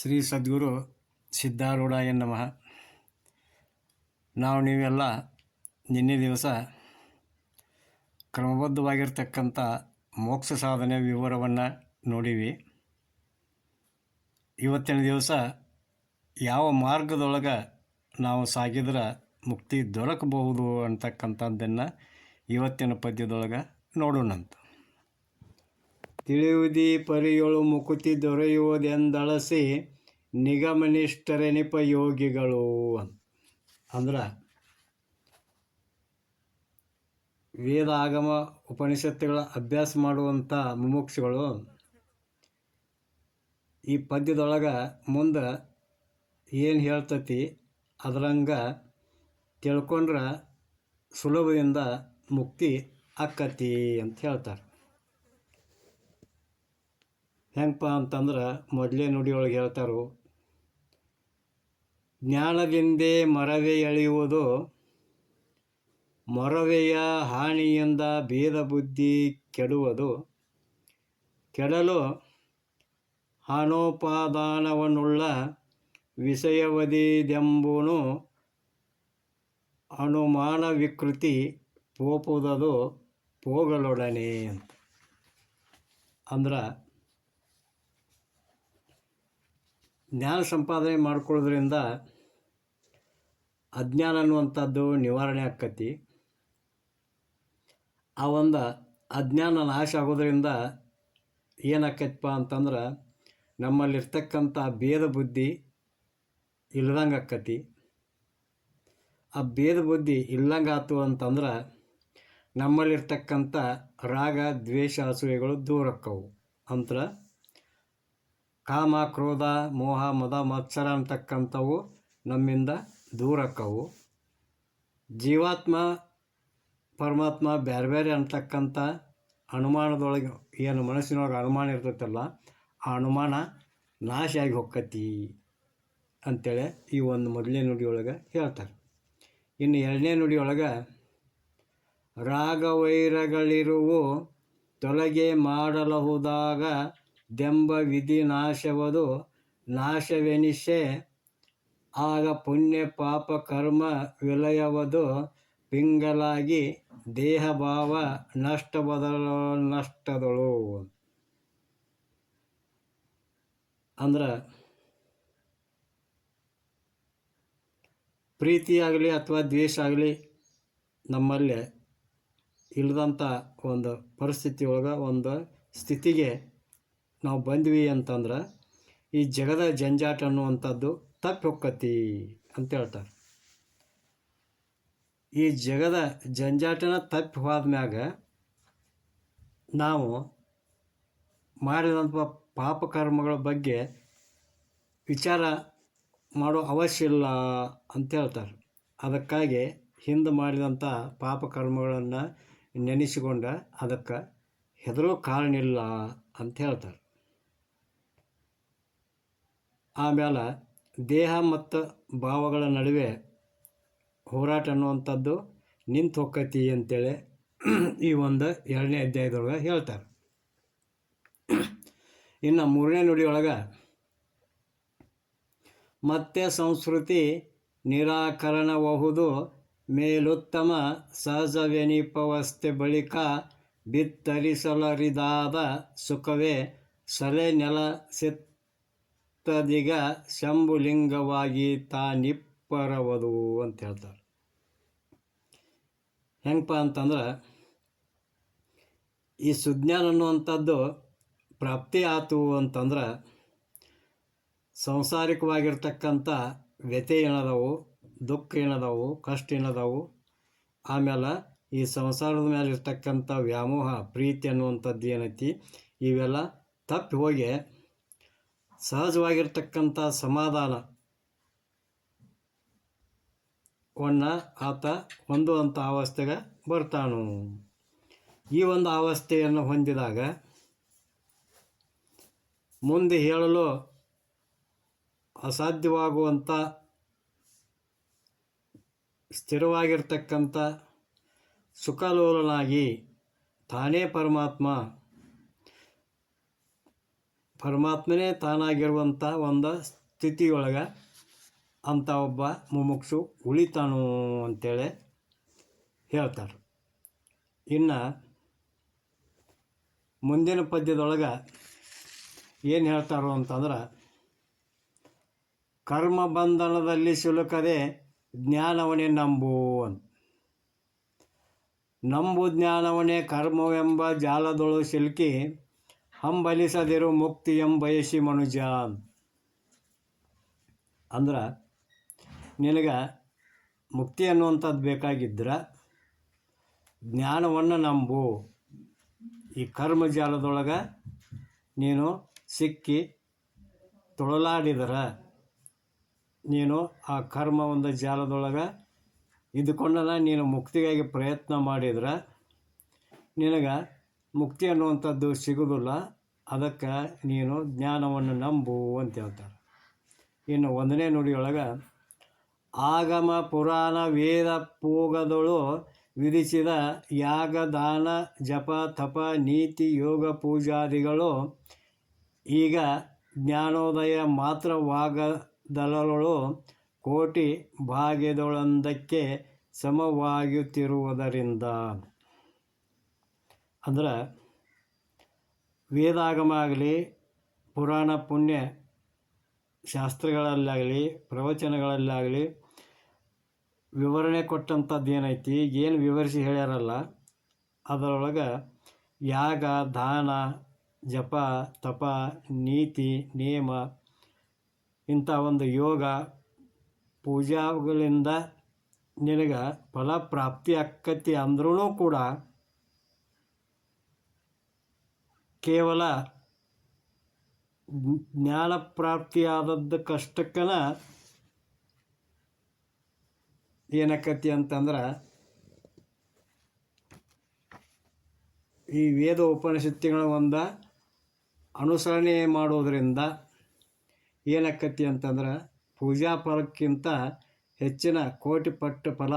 ಶ್ರೀ ಸದ್ಗುರು ಸಿದ್ಧಾರೂಢಾಯ ನಮಃ. ನಾವು ನೀವೆಲ್ಲ ನಿನ್ನೆ ದಿವಸ ಕ್ರಮಬದ್ಧವಾಗಿರ್ತಕ್ಕಂಥ ಮೋಕ್ಷ ಸಾಧನೆ ವಿವರವನ್ನು ನೋಡೀವಿ. ಇವತ್ತಿನ ದಿವಸ ಯಾವ ಮಾರ್ಗದೊಳಗೆ ನಾವು ಸಾಗಿದ್ರೆ ಮುಕ್ತಿ ದೊರಕಬಹುದು ಅಂತಕ್ಕಂಥದ್ದನ್ನು ಇವತ್ತಿನ ಪದ್ಯದೊಳಗೆ ನೋಡೋಣಂತ. ತಿಳಿಯುವುದಿ ಪರಿಯೊಳು ಮುಕುತಿ ದೊರೆಯುವುದೆಂದಳಸಿ ನಿಗಮನಿಷ್ಠರೆನಿಪ ಯೋಗಿಗಳು ಅಂದ್ರೆ ವೇದ ಆಗಮ ಉಪನಿಷತ್ತುಗಳ ಅಭ್ಯಾಸ ಮಾಡುವಂಥ ಮುಮುಕ್ಷುಗಳು ಈ ಪದ್ಯದೊಳಗೆ ಮುಂದೆ ಏನು ಹೇಳ್ತತಿ, ಅದರಂಗೆ ತಿಳ್ಕೊಂಡ್ರೆ ಸುಲಭದಿಂದ ಮುಕ್ತಿ ಆಕ್ಕತಿ ಅಂತ ಹೇಳ್ತಾರೆ. ಹೆಂಗಪ್ಪ ಅಂತಂದ್ರೆ ಮೊದಲೇ ನುಡಿಯೊಳಗೆ ಹೇಳ್ತಾರು, ಜ್ಞಾನದಿಂದೇ ಮರವೇ ಎಳೆಯುವುದು, ಮೊರವೆಯ ಹಾನಿಯಿಂದ ಭೇದ ಬುದ್ಧಿ ಕೆಡುವುದು. ಕೆಡಲು ಹಾನೋಪಾದಾನವನ್ನುಳ್ಳ ವಿಷಯವದಿದೆಂಬುನು ಅನುಮಾನ ವಿಕೃತಿ ಪೋಪುದದು ಪೋಗಳೊಡನೆ ಅಂತ. ಅಂದ್ರೆ ಜ್ಞಾನ ಸಂಪಾದನೆ ಮಾಡ್ಕೊಳ್ಳೋದ್ರಿಂದ ಅಜ್ಞಾನ ಅನ್ನುವಂಥದ್ದು ನಿವಾರಣೆ ಆಕ್ಕತಿ ಆ ಒಂದು ಅಜ್ಞಾನ ನಾಶ ಆಗೋದ್ರಿಂದ ಏನಾಕೈತಪ್ಪ ಅಂತಂದ್ರೆ ನಮ್ಮಲ್ಲಿರ್ತಕ್ಕಂಥ ಭೇದ ಬುದ್ಧಿ ಇಲ್ಲದಂಗೆ ಆಕ್ಕತಿ ಆ ಭೇದ ಬುದ್ಧಿ ಇಲ್ಲಂಗೆ ಆತು ಅಂತಂದ್ರೆ ನಮ್ಮಲ್ಲಿರ್ತಕ್ಕಂಥ ರಾಗ, ದ್ವೇಷ, ಅಸೂಯೆಗಳು ದೂರ ಆಕ್ಕವು. ಅಂತ್ರ ಕಾಮ, ಕ್ರೋಧ, ಮೋಹ, ಮದ, ಮತ್ಸರ ಅಂತಕ್ಕಂಥವು ನಮ್ಮಿಂದ ದೂರಕ್ಕವು. ಜೀವಾತ್ಮ, ಪರಮಾತ್ಮ ಬೇರೆ ಬೇರೆ ಅಂತಕ್ಕಂಥ ಅನುಮಾನದೊಳಗೆ ಏನು ಮನಸ್ಸಿನೊಳಗೆ ಅನುಮಾನ ಇರ್ತೈತಲ್ಲ, ಆ ಅನುಮಾನ ನಾಶ ಆಗಿ ಹೊಕ್ಕತಿ ಅಂತೇಳಿ ಈ ಒಂದು ಮೊದಲನೇ ನುಡಿಯೊಳಗೆ ಹೇಳ್ತಾರೆ. ಇನ್ನು ಎರಡನೇ ನುಡಿಯೊಳಗೆ, ರಾಗವೈರಗಳಿರುವು ತೊಲಗೆ ಮಾಡಲಹುದಾಗ ದೆಂಬ ವಿಧಿ ನಾಶವದು ನಾಶವೆನಿಸೆ. ಆಗ ಪುಣ್ಯ ಪಾಪ ಕರ್ಮ ವಿಲಯವದು ಪಿಂಗಲಾಗಿ ದೇಹ ಭಾವ ನಷ್ಟ ಬದಲ ನಷ್ಟದಳು. ಅಂದ್ರೆ ಪ್ರೀತಿಯಾಗಲಿ ಅಥವಾ ದ್ವೇಷ ಆಗಲಿ ನಮ್ಮಲ್ಲಿ ಇಲ್ಲದಂಥ ಒಂದು ಪರಿಸ್ಥಿತಿ ಒಳಗೆ ಒಂದು ಸ್ಥಿತಿಗೆ ನಾವು ಬಂದ್ವಿ ಅಂತಂದ್ರೆ ಈ ಜಗದ ಜಂಜಾಟ ಅನ್ನುವಂಥದ್ದು ತಪ್ಪಿ ಹೊಕ್ಕತಿ ಅಂತ ಹೇಳ್ತಾರೆ. ಈ ಜಗದ ಜಂಜಾಟನ ತಪ್ಪಿ ಹೋದ್ಮ್ಯಾಗ ನಾವು ಮಾಡಿದಂಥ ಪಾಪಕರ್ಮಗಳ ಬಗ್ಗೆ ವಿಚಾರ ಮಾಡೋ ಅವಶ್ಯ ಇಲ್ಲ ಅಂತ ಹೇಳ್ತಾರೆ. ಅದಕ್ಕಾಗಿ ಹಿಂದೆ ಮಾಡಿದಂಥ ಪಾಪಕರ್ಮಗಳನ್ನು ನೆನೆಸಿಕೊಂಡ ಅದಕ್ಕೆ ಹೆದರೋ ಕಾರಣ ಇಲ್ಲ ಅಂತ ಹೇಳ್ತಾರೆ. ಆಮೇಲೆ ದೇಹ ಮತ್ತು ಭಾವಗಳ ನಡುವೆ ಹೋರಾಟ ಅನ್ನುವಂಥದ್ದು ನಿಂತು ಹೊಕ್ಕತಿ ಅಂತೇಳಿ ಈ ಒಂದು ಎರಡನೇ ಅಧ್ಯಾಯದೊಳಗೆ ಹೇಳ್ತಾರೆ. ಇನ್ನು ಮೂರನೇ ನುಡಿಯೊಳಗೆ, ಮತ್ತೆ ಸಂಸ್ಕೃತಿ ನಿರಾಕರಣಬಹುದು ಮೇಲುತ್ತಮ ಸಹಜವೆನಿಪವಸ್ಥೆ ಬಳಿಕ ಬಿತ್ತರಿಸಲರಿದಾದ ಸುಖವೇ ಸಲೆ ನೆಲ ಸಿತ್ತದಿಗ ಶಂಭುಲಿಂಗವಾಗಿ ತಾನಿಪ್ಪರವದು ಅಂತ ಹೇಳ್ತಾರೆ. ಹೆಂಗಪ್ಪ ಅಂತಂದ್ರೆ, ಈ ಸುಜ್ಞಾನ ಅನ್ನುವಂಥದ್ದು ಪ್ರಾಪ್ತಿ ಆತು ಅಂತಂದ್ರೆ, ಸಂಸಾರಿಕವಾಗಿರ್ತಕ್ಕಂಥ ವ್ಯಥೆ ಏನದವು, ದುಃಖ ಏನದವು, ಕಷ್ಟ ಏನದವು, ಆಮೇಲೆ ಈ ಸಂಸಾರದ ಮೇಲೆ ಇರ್ತಕ್ಕಂಥ ವ್ಯಾಮೋಹ, ಪ್ರೀತಿ ಅನ್ನುವಂಥದ್ದು ಏನೈತಿ, ಇವೆಲ್ಲ ತಪ್ಪಿ ಹೋಗಿ ಸಹಜವಾಗಿರ್ತಕ್ಕಂಥ ಸಮಾಧಾನ. ವನ್ನ ಆತ ಹೊಂದುವಂಥ ಅವಸ್ಥೆಗೆ ಬರ್ತಾನು. ಈ ಒಂದು ಅವಸ್ಥೆಯನ್ನು ಹೊಂದಿದಾಗ ಮುಂದೆ ಹೇಳಲು ಅಸಾಧ್ಯವಾಗುವಂಥ ಸ್ಥಿರವಾಗಿರ್ತಕ್ಕಂಥ ಸುಖಲೋಲನಾಗಿ ತಾನೇ ಪರಮಾತ್ಮ ಪರಮಾತ್ಮನೇ ತಾನಾಗಿರುವಂಥ ಒಂದು ಸ್ಥಿತಿಯೊಳಗೆ ಅಂಥ ಒಬ್ಬ ಮುಮುಕ್ಷು ಉಳಿತಾನು ಅಂತೇಳಿ ಹೇಳ್ತಾರೆ. ಇನ್ನು ಮುಂದಿನ ಪದ್ಯದೊಳಗೆ ಏನು ಹೇಳ್ತಾರೋ ಅಂತಂದ್ರೆ, ಕರ್ಮ ಬಂಧನದಲ್ಲಿ ಸಿಲುಕದೆ ಜ್ಞಾನವನೇ ನಂಬು ಅಂತ ನಂಬು ಜ್ಞಾನವನೇ ಕರ್ಮವೆಂಬ ಜಾಲದೊಳು ಸಿಲುಕಿ ಹಂಬಲಿಸದಿರು ಮುಕ್ತಿ ಎಂಬಯಸಿ ಮನುಜ. ಅಂದ್ರೆ, ನಿನಗೆ ಮುಕ್ತಿ ಅನ್ನುವಂಥದ್ದು ಬೇಕಾಗಿದ್ರೆ ಜ್ಞಾನವನ್ನು ನಂಬು. ಈ ಕರ್ಮಜಾಲದೊಳಗೆ ನೀನು ಸಿಕ್ಕಿ ತೊಳಲಾಡಿದರೆ. ನೀನು ಆ ಕರ್ಮ ಒಂದು ಜಾಲದೊಳಗೆ ಇದ್ದುಕೊಂಡನ ನೀನು ಮುಕ್ತಿಗಾಗಿ ಪ್ರಯತ್ನ ಮಾಡಿದ್ರೆ. ನಿನಗೆ ಮುಕ್ತಿ ಅನ್ನುವಂಥದ್ದು ಸಿಗೋದಿಲ್ಲ ಅದಕ್ಕೆ ನೀನು ಜ್ಞಾನವನ್ನು ನಂಬು ಅಂತ ಹೇಳ್ತಾರೆ. ಇನ್ನು ಒಂದನೇ ನುಡಿಯೊಳಗೆ, ಆಗಮ ಪುರಾಣ ವೇದ ಪೂಗದಳು ವಿಧಿಸಿದ ಯಾಗ ದಾನ ಜಪ, ತಪ, ನೀತಿ, ಯೋಗ, ಪೂಜಾದಿಗಳು ಈಗ ಜ್ಞಾನೋದಯ ಮಾತ್ರವಾಗದಲಳು ಕೋಟಿ ಭಾಗ್ಯದೊಳಂದಕ್ಕೆ ಸಮವಾಗುತ್ತಿರುವುದರಿಂದ ಅಂದ್ರೆ ವೇದಾಗಮ ಆಗಲಿ, ಪುರಾಣ ಪುಣ್ಯ ಶಾಸ್ತ್ರಗಳಲ್ಲಾಗಲಿ, ಪ್ರವಚನಗಳಲ್ಲಾಗಲಿ ವಿವರಣೆ ಕೊಟ್ಟಂಥದ್ದು ಏನೈತಿ, ಏನು ವಿವರಿಸಿ ಹೇಳ್ಯಾರಲ್ಲ, ಅದರೊಳಗೆ ಯಾಗ, ದಾನ, ಜಪ, ತಪ, ನೀತಿ ನಿಯಮ ಇಂಥ ಒಂದು ಯೋಗ ಪೂಜಾಗಳಿಂದ ನಿನಗೆ ಫಲ ಪ್ರಾಪ್ತಿ ಆಕ್ಕತಿ ಅಂದ್ರೂ ಕೂಡ ಕೇವಲ ಜ್ಞಾನ ಪ್ರಾಪ್ತಿಯಾದದ್ದು ಕಷ್ಟಕ್ಕನ ಏನಕ್ಕತಿ ಅಂತಂದ್ರೆ, ಈ ವೇದ ಉಪನಿಷತ್ತುಗಳ ಒಂದು ಅನುಸರಣೆ ಮಾಡೋದರಿಂದ ಏನಕ್ಕತಿ ಅಂತಂದ್ರೆ, ಪೂಜಾ ಫಲಕ್ಕಿಂತ ಹೆಚ್ಚಿನ ಕೋಟಿ ಪಟ್ಟು ಫಲ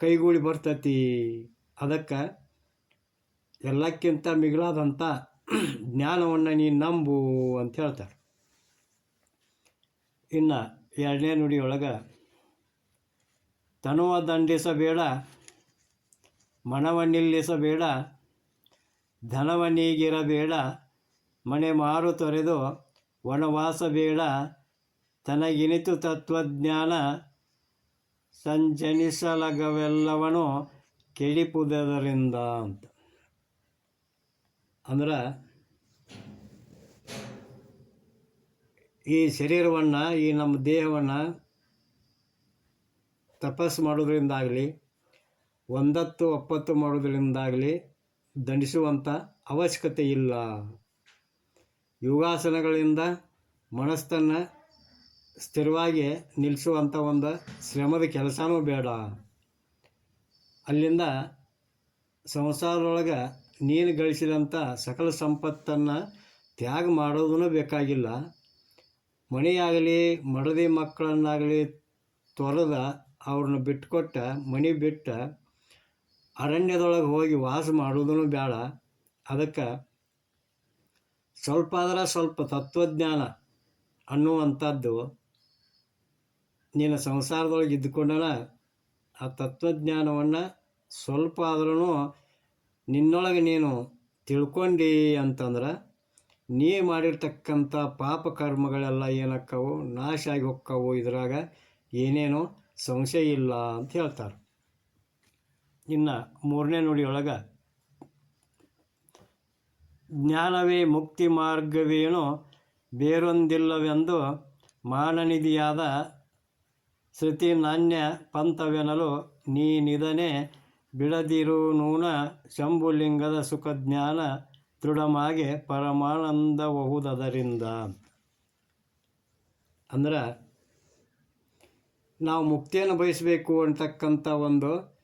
ಕೈಗೂಡಿ ಬರ್ತತಿ. ಅದಕ್ಕೆ ಎಲ್ಲಕ್ಕಿಂತ ಮಿಗಿಲಾದಂಥ ಜ್ಞಾನವನ್ನು ನೀನು ನಂಬು ಅಂತ ಹೇಳ್ತಾರೆ. ಇನ್ನು ಎರಡನೇ ನುಡಿಯೊಳಗೆ, ತನುವ ದಂಡಿಸಬೇಡ ಮನವ ನಿಲ್ಲಿಸಬೇಡ, ಧನವ ನೀಗಿರಬೇಡ ಮನೆ ಮಾರು ತೊರೆದು ವನವಾಸ ಬೇಡ ತನಗಿನಿತು ತತ್ವಜ್ಞಾನ ಸಂಜನಿಸಲಗವೆಲ್ಲವನು ಕೆಡಿಪುದರಿಂದ ಅಂತ. ಅಂದ್ರೆ ಈ ಶರೀರವನ್ನು, ಈ ನಮ್ಮ ದೇಹವನ್ನು ತಪಸ್ಸು ಮಾಡೋದ್ರಿಂದಾಗಲಿ, ಒಂದತ್ತು ಒಪ್ಪತ್ತು ಮಾಡೋದ್ರಿಂದಾಗಲಿ ದಂಡಿಸುವಂಥ ಅವಶ್ಯಕತೆ ಇಲ್ಲ. ಯೋಗಾಸನಗಳಿಂದ ಮನಸ್ಸನ್ನು ಸ್ಥಿರವಾಗಿ ನಿಲ್ಲಿಸುವಂಥ ಒಂದು ಶ್ರಮದ ಕೆಲಸನೂ ಬೇಡ. ಅಲ್ಲಿಂದ ಸಂಸಾರದೊಳಗೆ ನೀನು ಗಳಿಸಿದಂಥ ಸಕಲ ಸಂಪತ್ತನ್ನು ತ್ಯಾಗ ಮಾಡೋದೂ ಬೇಕಾಗಿಲ್ಲ. ಮನೆಯಾಗಲಿ, ಮಡದಿ ಮಕ್ಕಳನ್ನಾಗಲಿ ತೊರೆದ ಅವ್ರನ್ನ ಬಿಟ್ಟುಕೊಟ್ಟ, ಮನೆ ಬಿಟ್ಟ ಅರಣ್ಯದೊಳಗೆ ಹೋಗಿ ವಾಸ ಮಾಡೋದೂ ಬೇಡ. ಅದಕ್ಕೆ ಸ್ವಲ್ಪ ಆದ್ರೆ ಸ್ವಲ್ಪ ತತ್ವಜ್ಞಾನ ಅನ್ನುವಂಥದ್ದು ನೀನು ಸಂಸಾರದೊಳಗೆ ಇದ್ದುಕೊಂಡನ ಆ ತತ್ವಜ್ಞಾನವನ್ನು ಸ್ವಲ್ಪ ಆದ್ರೂ ನಿನ್ನೊಳಗೆ ನೀನು ತಿಳ್ಕೊಂಡಿ ಅಂತಂದ್ರೆ, ನೀ ಮಾಡಿರ್ತಕ್ಕಂಥ ಪಾಪ ಕರ್ಮಗಳೆಲ್ಲ ಏನಕ್ಕವು? ನಾಶ ಆಗಿ ಹೋಕ್ಕವು ಇದ್ರಾಗ? ಏನೇನೋ ಸಂಶಯ ಇಲ್ಲ ಅಂತ ಹೇಳ್ತಾರೆ. ಇನ್ನು ಮೂರನೇ ನುಡಿಯೊಳಗೆ, ಜ್ಞಾನವೇ ಮುಕ್ತಿ ಮಾರ್ಗವೇನೋ ಬೇರೊಂದಿಲ್ಲವೆಂದು ಮಾನನಿಧಿಯಾದ ಶ್ರುತಿ ನಾಣ್ಯ ಪಂಥವೆನಲು ನೀನಿದನೆ ಬಿಡದಿರು ನೂನ ಶಂಭುಲಿಂಗದ ಸುಖಜ್ಞಾನ ದೃಢಮಾಗೆ ಪರಮಾನಂದಬಹುದರಿಂದ ಅಂದ್ರೆ, ನಾವು ಮುಕ್ತಿಯನ್ನು ಬಯಸಬೇಕು ಅಂತಕ್ಕಂಥ ಒಂದು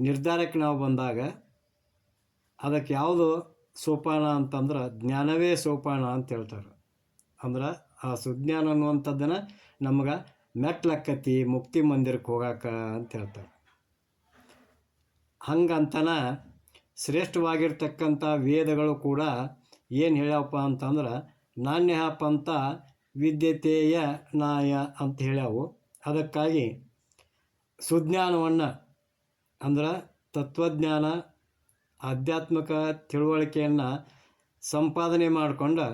ನಿರ್ಧಾರಕ್ಕೆ ನಾವು ಬಂದಾಗ, ಅದಕ್ಕೆ ಯಾವುದು ಸೋಪಾನ ಅಂತಂದ್ರೆ ಜ್ಞಾನವೇ ಸೋಪಾನ ಅಂತ ಹೇಳ್ತಾರೆ. ಅಂದ್ರೆ, ಆ ಸುಜ್ಞಾನ ಅನ್ನುವಂಥದ್ದನ್ನು ನಮ್ಗೆ ಮೆಟ್ಲಕ್ಕತಿ ಮುಕ್ತಿ ಮಂದಿರಕ್ಕೆ ಹೋಗಾಕ ಅಂತ ಹೇಳ್ತಾರೆ. ಹಂಗಂತನ ಶ್ರೇಷ್ಠವಾಗಿರ್ತಕ್ಕಂಥ ವೇದಗಳು ಕೂಡ ಏನು ಹೇಳ್ಯಾವಪ್ಪ ಅಂತಂದ್ರೆ ನಾಣ್ಯ ಪಂಥ ವಿದ್ಯತೆಯ ನಾಯ ಅಂತ ಹೇಳ್ಯಾವು. ಅದಕ್ಕಾಗಿ ಸುಜ್ಞಾನವನ್ನು ಅಂದ್ರೆ ತತ್ವಜ್ಞಾನ, ಆಧ್ಯಾತ್ಮಿಕ ತಿಳುವಳಿಕೆಯನ್ನು ಸಂಪಾದನೆ ಮಾಡಿಕೊಂಡು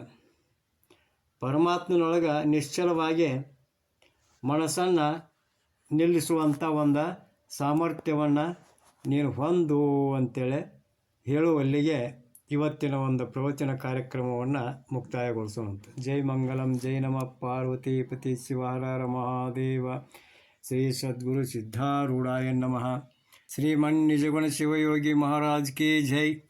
ಪರಮಾತ್ಮನೊಳಗೆ ನಿಶ್ಚಲವಾಗಿ ಮನಸ್ಸನ್ನು ನಿಲ್ಲಿಸುವಂಥ ಒಂದು ಸಾಮರ್ಥ್ಯವನ್ನು ನೀನು ಹೊಂದು ಅಂತೇಳಿ ಹೇಳುವಲ್ಲಿಗೆ ಇವತ್ತಿನ ಒಂದು ಪ್ರವಚನ ಕಾರ್ಯಕ್ರಮವನ್ನು ಮುಕ್ತಾಯಗೊಳಿಸುವಂಥ ಜೈ ಮಂಗಲಂ, ಜೈ ನಮ. ಪಾರ್ವತಿ ಪತಿ ಶಿವಹರ ಮಹಾದೇವ. ಶ್ರೀ ಸದ್ಗುರು ಸಿದ್ಧಾರೂಢಾಯ ನಮಃ. ಶ್ರೀಮನ್ ನಿಜಗುಣ ಶಿವಯೋಗಿ ಮಹಾರಾಜ್ ಕಿ ಜೈ.